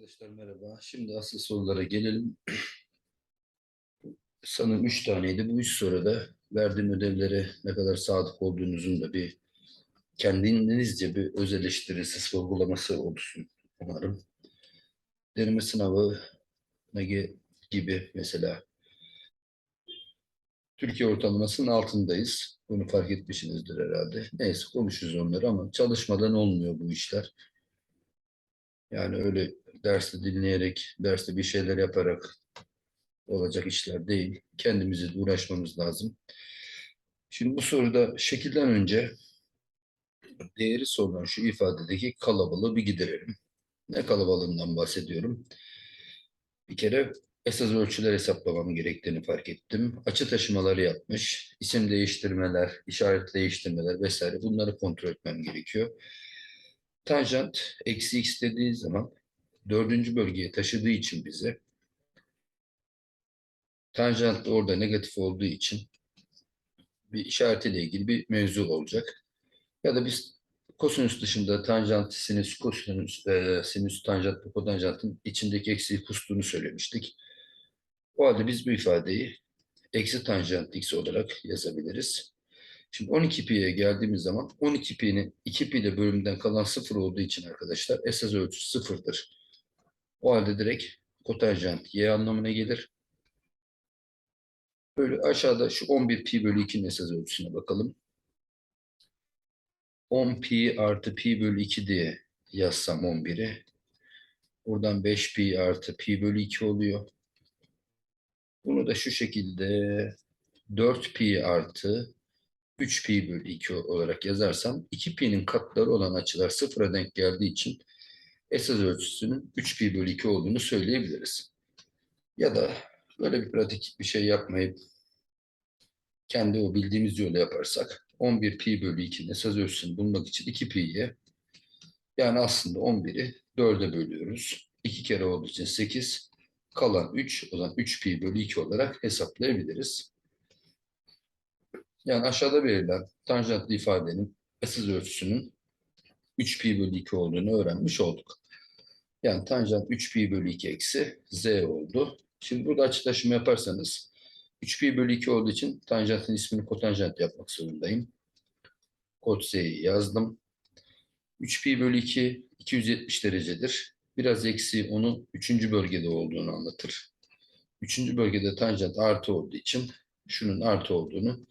Arkadaşlar merhaba. Şimdi asıl sorulara gelelim. Sanırım üç taneydi. Bu üç soruda verdiğim ödevlere ne kadar sadık olduğunuzun da bir kendinizce bir öz eleştirisi, sorgulaması olsun umarım. Deneme sınavı ne gibi mesela Türkiye ortalamasının altındayız. Bunu fark etmişsinizdir herhalde. Neyse konuşuruz onları ama çalışmadan olmuyor bu işler. Yani öyle dersi dinleyerek, derste bir şeyler yaparak olacak işler değil. Kendimizi de uğraşmamız lazım. Şimdi bu soruda şekilden önce değeri sorulan şu ifadedeki kalabalığı bir giderelim. Ne kalabalığından bahsediyorum? Bir kere esas ölçüler hesaplamam gerektiğini fark ettim. Açı taşımaları yapmış, isim değiştirmeler, işaret değiştirmeler vesaire bunları kontrol etmem gerekiyor. Tanjant eksi x dediği zaman dördüncü bölgeye taşıdığı için bize tanjant da orada negatif olduğu için bir işaretiyle ilgili bir mevzu olacak. Ya da biz kosinüs dışında tanjant, sinüs, kosinüs, e, sinüs, tanjant ve kotanjantın içindeki eksiği kustuğunu söylemiştik. O halde biz bu ifadeyi eksi tanjant x olarak yazabiliriz. Şimdi 12 pi'ye geldiğimiz zaman 12 pi'nin 2 pi ile bölümünden kalan sıfır olduğu için arkadaşlar esas ölçüsü sıfırdır. O halde direkt kotanjant y anlamına gelir. Böyle aşağıda şu 11 pi bölü 2'nin esas ölçüsüne bakalım. 10 pi artı pi bölü 2 diye yazsam 11'i. Buradan 5 pi artı pi bölü 2 oluyor. Bunu da şu şekilde 4 pi artı 3 pi bölü 2 olarak yazarsam 2 pi'nin katları olan açılar sıfıra denk geldiği için esas ölçüsünün 3 pi bölü 2 olduğunu söyleyebiliriz. Ya da böyle bir pratik bir şey yapmayıp kendi o bildiğimiz yolu yaparsak 11 pi bölü 2'nin esas ölçüsünü bulmak için 2 pi'ye yani aslında 11'i 4'e bölüyoruz. 2 kere olduğu için 8 kalan 3 o zaman 3 pi bölü 2 olarak hesaplayabiliriz. Yani aşağıda verilen tanjantlı ifadenin esas ölçüsünün 3 pi bölü 2 olduğunu öğrenmiş olduk. Yani tanjant 3 pi bölü 2 eksi z oldu. Şimdi burada açı taşıma yaparsanız 3 pi bölü 2 olduğu için tanjantın ismini kotanjant yapmak zorundayım. Kod z'yi yazdım. 3 pi bölü 2 270 derecedir. Biraz eksi onu 3. bölgede olduğunu anlatır. 3. bölgede tanjant artı olduğu için şunun artı olduğunu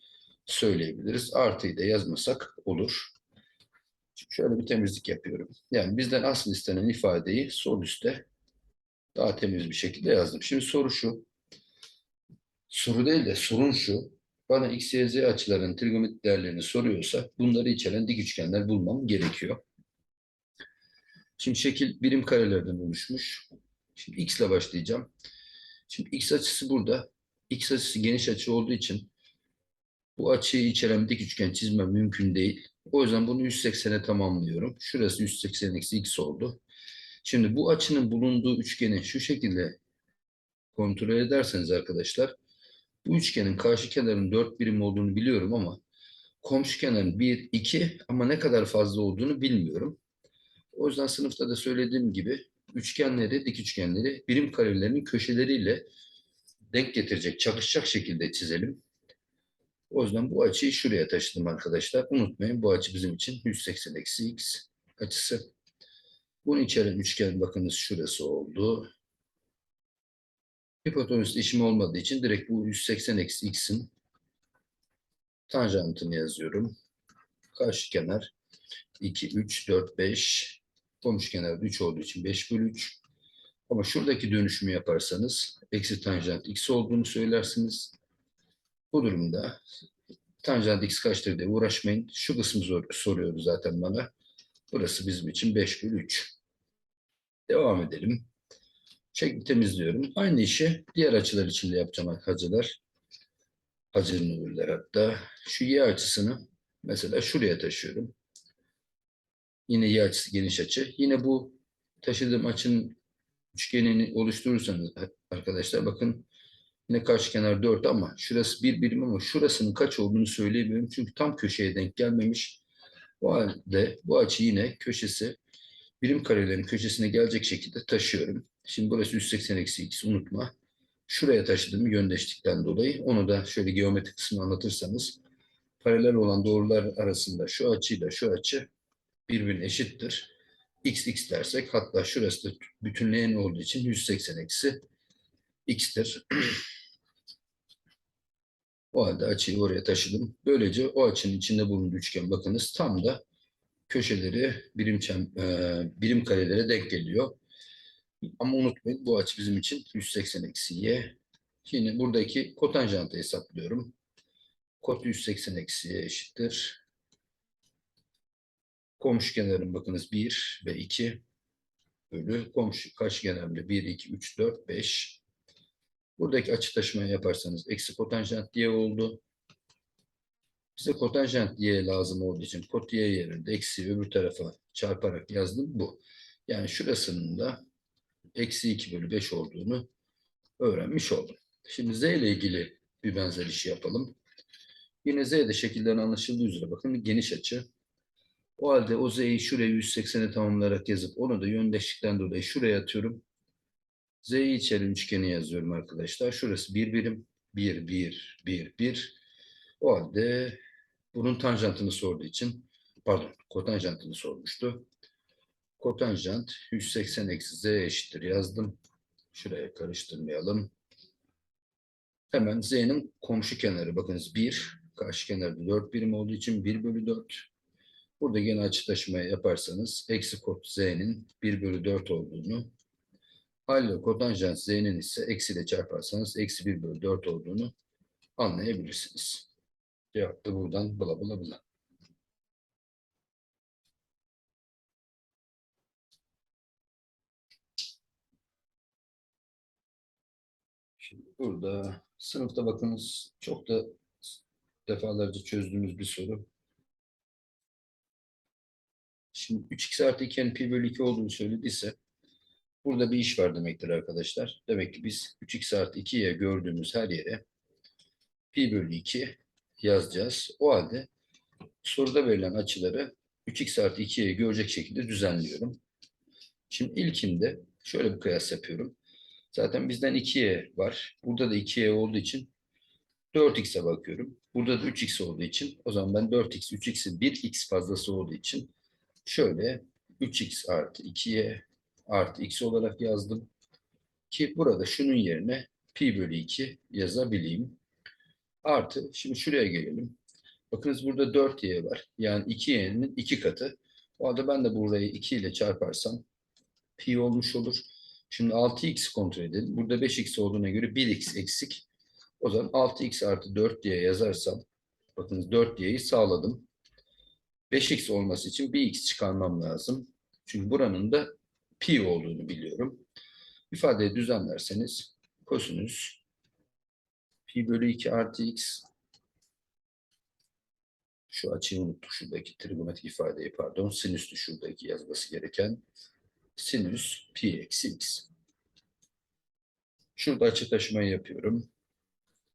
söyleyebiliriz. Artıyı da yazmasak olur. Şöyle bir temizlik yapıyorum. Yani bizden asıl istenen ifadeyi sol üstte daha temiz bir şekilde yazdım. Şimdi soru şu. Soru değil de sorun şu. Bana x, y, z açıların trigonometrik değerlerini soruyorsa bunları içeren dik üçgenler bulmam gerekiyor. Şimdi şekil birim karelerden oluşmuş. Şimdi x ile başlayacağım. Şimdi x açısı burada. X açısı geniş açı olduğu için bu açıyı içeren dik üçgen çizmem mümkün değil. O yüzden bunu 180'e tamamlıyorum. Şurası 180 eksi x oldu. Şimdi bu açının bulunduğu üçgeni şu şekilde kontrol ederseniz arkadaşlar bu üçgenin karşı kenarının 4 birim olduğunu biliyorum ama komşu kenarın 1, 2 ama ne kadar fazla olduğunu bilmiyorum. O yüzden sınıfta da söylediğim gibi üçgenleri, dik üçgenleri birim karelerinin köşeleriyle denk getirecek, çakışacak şekilde çizelim. O yüzden bu açıyı şuraya taşıdım arkadaşlar. Unutmayın bu açı bizim için 180 eksi x açısı. Bunu içeren üçgen bakınız şurası oldu. Hipotenüs işim olmadığı için direkt bu 180 eksi x'in tanjantını yazıyorum. Karşı kenar 2, 3, 4, 5. Komşu kenar 3 olduğu için 5 bölü 3. Ama şuradaki dönüşümü yaparsanız eksi tanjant x olduğunu söylersiniz. Bu durumda tanjant x kaçtır diye uğraşmayın. Şu kısmı zor, soruyordu zaten bana. Burası bizim için 5 bölü 3. Devam edelim. Şekli temizliyorum. Aynı işi diğer açılar için de yapacağım hacılar. Hacı nurlar hatta. Şu y açısını mesela şuraya taşıyorum. Yine y açısı geniş açı. Yine bu taşıdığım açının üçgenini oluşturursanız arkadaşlar bakın Yine karşı kenar 4 ama şurası bir birim ama şurasının kaç olduğunu söyleyemiyorum. Çünkü tam köşeye denk gelmemiş. O halde bu açı yine köşesi birim karelerin köşesine gelecek şekilde taşıyorum. Şimdi burası 180 eksi x unutma. Şuraya taşıdım yöndeşlikten dolayı. Onu da şöyle geometrik kısmını anlatırsanız paralel olan doğrular arasında şu açıyla şu açı birbirine eşittir. x x dersek hatta şurası da bütünleyen olduğu için 180 eksi x'tir. o halde açıyı oraya taşıdım. Böylece o açının içinde bulunduğu üçgen bakınız tam da köşeleri birim, çem, e, birim karelere denk geliyor. Ama unutmayın bu açı bizim için 180 eksi y. Şimdi buradaki kotanjantı hesaplıyorum. Kot 180 eksi y eşittir. Komşu kenarın bakınız 1 ve 2 bölü komşu kaç kenarında 1, 2, 3, 4, 5. Buradaki açı taşımayı yaparsanız eksi kotanjant y oldu. Bize kotanjant y lazım olduğu için kot y yerinde eksi öbür tarafa çarparak yazdım bu. Yani şurasının da eksi 2 bölü 5 olduğunu öğrenmiş oldum. Şimdi z ile ilgili bir benzer işi yapalım. Yine z'de şekilden anlaşıldığı üzere bakın geniş açı. O halde o z'yi şuraya 180'e tamamlayarak yazıp onu da yöndeşlikten dolayı şuraya atıyorum. Z'yi içeren üçgeni yazıyorum arkadaşlar. Şurası bir birim. 1, 1, 1, 1. O halde bunun tanjantını sorduğu için pardon kotanjantını sormuştu. Kotanjant 180 eksi z eşittir yazdım. Şuraya karıştırmayalım. Hemen z'nin komşu kenarı bakınız 1. Karşı kenarda 4 birim olduğu için 1 bölü 4. Burada gene açı taşımaya yaparsanız eksi kot z'nin 1 bölü 4 olduğunu haliyle kotanjant z'nin ise eksiyle çarparsanız eksi 1 bölü 4 olduğunu anlayabilirsiniz. Cevap da buradan bula bula bula. Şimdi burada sınıfta bakınız çok da defalarca çözdüğümüz bir soru. Şimdi 3x artı 2'nin pi bölü 2 olduğunu söylediyse burada bir iş var demektir arkadaşlar. Demek ki biz 3x artı 2'ye gördüğümüz her yere pi bölü 2 yazacağız. O halde soruda verilen açıları 3x artı 2'ye görecek şekilde düzenliyorum. Şimdi ilkinde şöyle bir kıyas yapıyorum. Zaten bizden 2y var. Burada da 2y olduğu için 4x'e bakıyorum. Burada da 3x olduğu için o zaman ben 4x, 3x'in 1x fazlası olduğu için şöyle 3x artı 2y artı x olarak yazdım. Ki burada şunun yerine pi bölü 2 yazabileyim. Artı şimdi şuraya gelelim. Bakınız burada 4y var. Yani 2y'nin 2 katı. O halde ben de burayı 2 ile çarparsam pi olmuş olur. Şimdi 6x kontrol edelim. Burada 5x olduğuna göre 1x eksik. O zaman 6x artı 4 diye yazarsam bakınız 4 diyeyi sağladım. 5x olması için bir x çıkarmam lazım. Çünkü buranın da pi olduğunu biliyorum. İfadeyi düzenlerseniz kosinüs pi bölü 2 artı x şu açıyı unuttuk şuradaki trigonometrik ifadeyi pardon sinüstü şuradaki yazması gereken sinüs pi eksi x. Şurada açı taşımayı yapıyorum.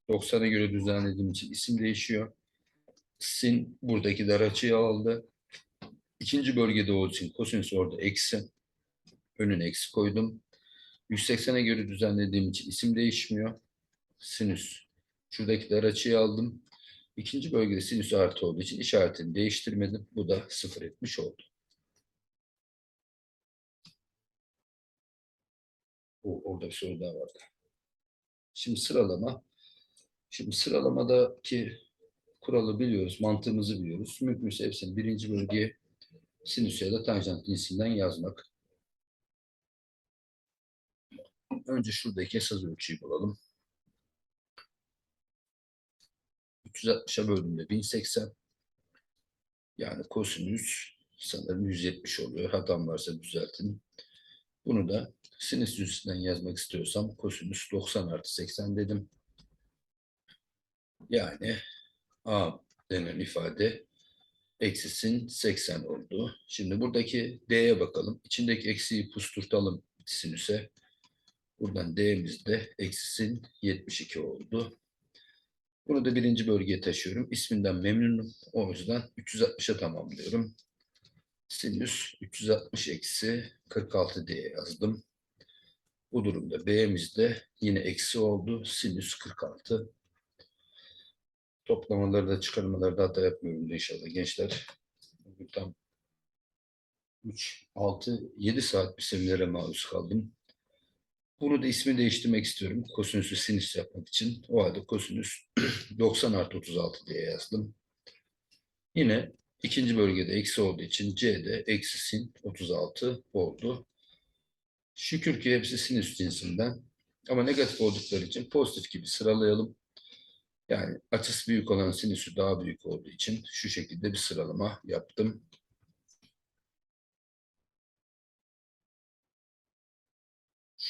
90'a göre düzenlediğim için isim değişiyor. Sin buradaki dar açıyı aldı. İkinci bölgede olduğu için kosinüs orada eksi. Önüne eksi koydum. 180'e göre düzenlediğim için isim değişmiyor. Sinüs. Şuradaki dar açıyı aldım. İkinci bölgede sinüs artı olduğu için işaretini değiştirmedim. Bu da sıfır etmiş oldu. O, orada bir soru daha vardı. Şimdi sıralama. Şimdi sıralamadaki kuralı biliyoruz, mantığımızı biliyoruz. Mümkünse hepsini birinci bölgeye sinüs ya da tanjant cinsinden yazmak. Önce şuradaki esas ölçüyü bulalım. 360'a böldüğümde 1080. Yani kosinüs sanırım 170 oluyor. Hatam varsa düzeltin. Bunu da sinüs cinsinden yazmak istiyorsam kosinüs 90 artı 80 dedim. Yani A denen ifade eksisin 80 oldu. Şimdi buradaki D'ye bakalım. İçindeki eksiyi pusturtalım sinüse. Buradan D'miz de eksisin 72 oldu. Bunu da birinci bölgeye taşıyorum. İsminden memnunum. O yüzden 360'a tamamlıyorum. Sinüs 360 eksi 46 diye yazdım. Bu durumda B'miz de yine eksi oldu. Sinüs 46. Toplamaları da çıkarmaları da hata yapmıyorum da inşallah gençler. Bugün tam 3, 6, 7 saat bir seminere maruz kaldım. Bunu da ismi değiştirmek istiyorum. Kosinüsü sinüs yapmak için. O halde kosinüs 90 artı 36 diye yazdım. Yine ikinci bölgede eksi olduğu için C'de eksi sin 36 oldu. Şükür ki hepsi sinüs cinsinden. Ama negatif oldukları için pozitif gibi sıralayalım. Yani açısı büyük olan sinüsü daha büyük olduğu için şu şekilde bir sıralama yaptım.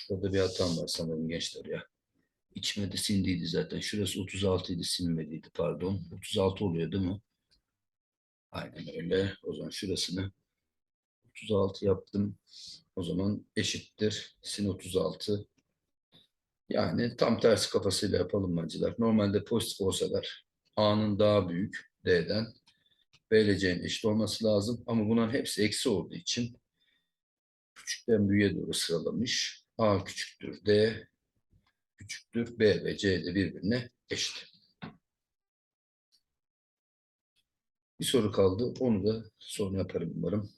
Şurada bir hatam var sanırım gençler ya. İçime de sindiydi zaten. Şurası 36 idi sinmediydi pardon. 36 oluyor değil mi? Aynen öyle. O zaman şurasını 36 yaptım. O zaman eşittir. Sin 36. Yani tam tersi kafasıyla yapalım bacılar. Normalde pozitif olsalar A'nın daha büyük D'den B ile C'nin eşit olması lazım. Ama bunların hepsi eksi olduğu için küçükten büyüğe doğru sıralamış. A küçüktür D küçüktür B ve C de birbirine eşit. Bir soru kaldı. Onu da sonra yaparım umarım.